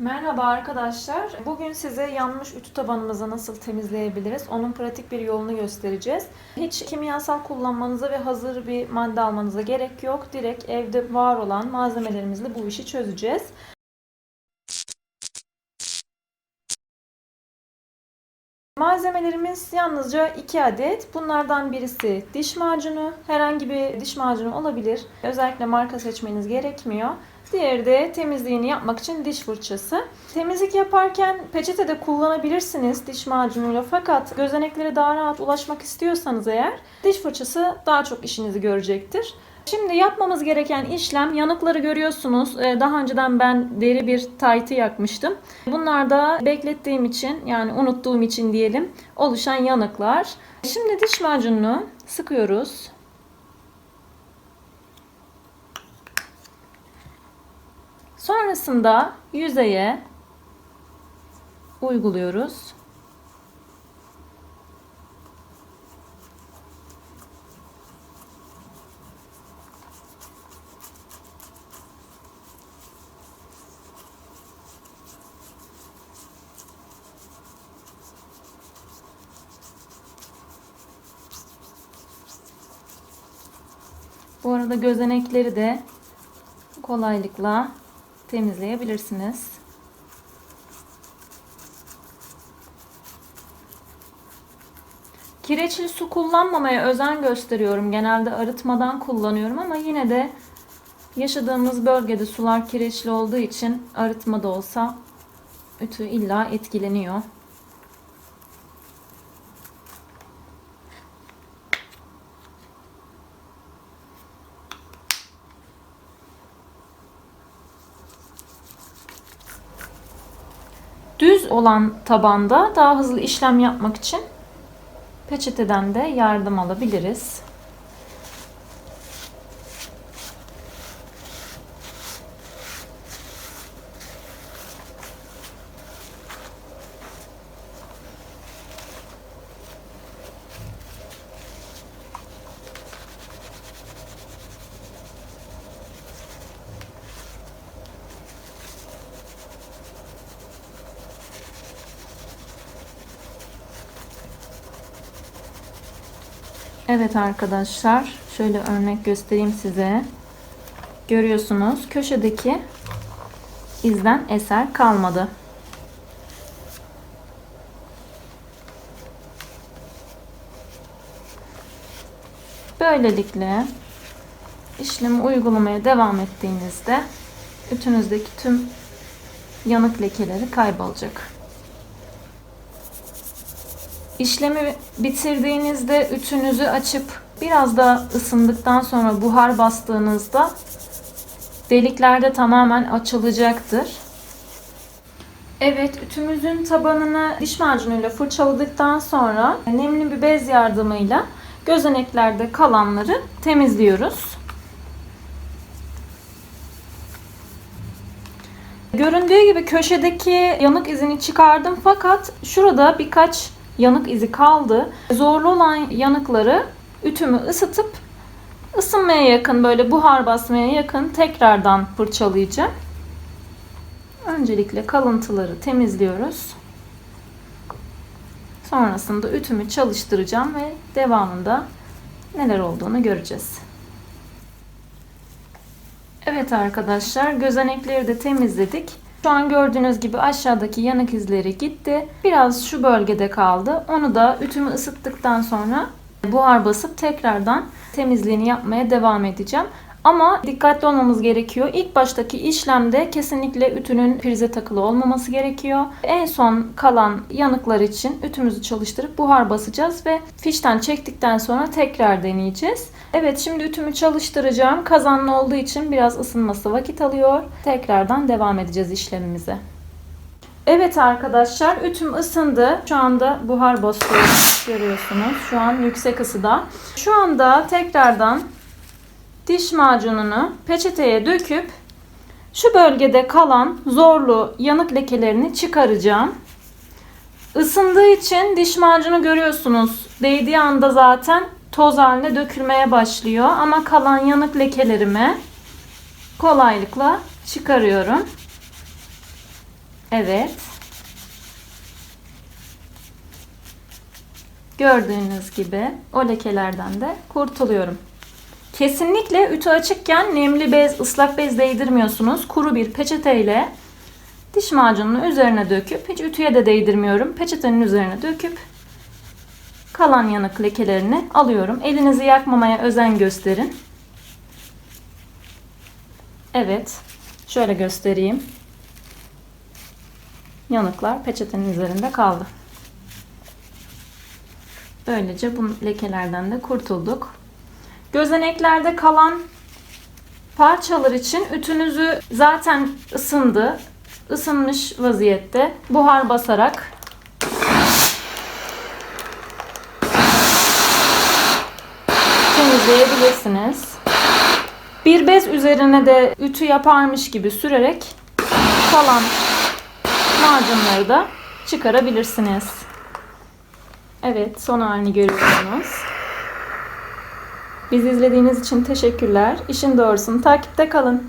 Merhaba arkadaşlar. Bugün size yanmış ütü tabanımızı nasıl temizleyebiliriz? Onun pratik bir yolunu göstereceğiz. Hiç kimyasal kullanmanıza ve hazır bir madde almanıza gerek yok. Direkt evde var olan malzemelerimizle bu işi çözeceğiz. Malzemelerimiz yalnızca 2 adet. Bunlardan birisi diş macunu. Herhangi bir diş macunu olabilir. Özellikle marka seçmeniz gerekmiyor. Diğeri de temizliğini yapmak için diş fırçası. Temizlik yaparken peçete de kullanabilirsiniz diş macunuyla fakat gözeneklere daha rahat ulaşmak istiyorsanız eğer diş fırçası daha çok işinizi görecektir. Şimdi yapmamız gereken işlem yanıkları görüyorsunuz. Ee, Daha önceden ben deri bir taytı yakmıştım. Bunlar da beklettiğim için yani unuttuğum için diyelim oluşan yanıklar. Şimdi diş macununu sıkıyoruz. Sonrasında yüzeye uyguluyoruz. Bu arada gözenekleri de kolaylıkla temizleyebilirsiniz. Kireçli su kullanmamaya özen gösteriyorum. Genelde arıtmadan kullanıyorum ama yine de yaşadığımız bölgede sular kireçli olduğu için arıtma da olsa ütü illa etkileniyor. Düz olan tabanda daha hızlı işlem yapmak için peçeteden de yardım alabiliriz. Evet arkadaşlar, şöyle örnek göstereyim size. Görüyorsunuz köşedeki izden eser kalmadı. Böylelikle işlemi uygulamaya devam ettiğinizde ütünüzdeki tüm yanık lekeleri kaybolacak. İşlemi bitirdiğinizde ütünüzü açıp biraz da ısındıktan sonra buhar bastığınızda deliklerde tamamen açılacaktır. Evet, ütümüzün tabanını diş macunuyla fırçaladıktan sonra nemli bir bez yardımıyla gözeneklerde kalanları temizliyoruz. Göründüğü gibi köşedeki yanık izini çıkardım fakat şurada birkaç yanık izi kaldı. Zorlu olan yanıkları ütümü ısıtıp ısınmaya yakın böyle buhar basmaya yakın tekrardan fırçalayacağım. Öncelikle kalıntıları temizliyoruz. Sonrasında ütümü çalıştıracağım ve devamında neler olduğunu göreceğiz. Evet arkadaşlar gözenekleri de temizledik. Şu an gördüğünüz gibi aşağıdaki yanık izleri gitti. Biraz şu bölgede kaldı. Onu da ütümü ısıttıktan sonra buhar basıp tekrardan temizliğini yapmaya devam edeceğim. Ama dikkatli olmamız gerekiyor. İlk baştaki işlemde kesinlikle ütünün prize takılı olmaması gerekiyor. En son kalan yanıklar için ütümüzü çalıştırıp buhar basacağız ve fişten çektikten sonra tekrar deneyeceğiz. Evet şimdi ütümü çalıştıracağım. Kazanlı olduğu için biraz ısınması vakit alıyor. Tekrardan devam edeceğiz işlemimize. Evet arkadaşlar ütüm ısındı. Şu anda buhar basıyor görüyorsunuz. Şu an yüksek ısıda. Şu anda tekrardan diş macununu peçeteye döküp şu bölgede kalan zorlu yanık lekelerini çıkaracağım. Isındığı için diş macunu görüyorsunuz. Değdiği anda zaten toz haline dökülmeye başlıyor. Ama kalan yanık lekelerimi kolaylıkla çıkarıyorum. Evet. Gördüğünüz gibi o lekelerden de kurtuluyorum. Kesinlikle ütü açıkken nemli bez, ıslak bez değdirmiyorsunuz. Kuru bir peçeteyle diş macununu üzerine döküp, hiç ütüye de değdirmiyorum. Peçetenin üzerine döküp kalan yanık lekelerini alıyorum. Elinizi yakmamaya özen gösterin. Evet. Şöyle göstereyim. Yanıklar peçetenin üzerinde kaldı. Böylece bu lekelerden de kurtulduk. Gözeneklerde kalan parçalar için ütünüzü zaten ısındı. Isınmış vaziyette buhar basarak temizleyebilirsiniz. Bir bez üzerine de ütü yaparmış gibi sürerek kalan macunları da çıkarabilirsiniz. Evet, son halini görüyorsunuz. Bizi izlediğiniz için teşekkürler. İşin doğrusunu takipte kalın.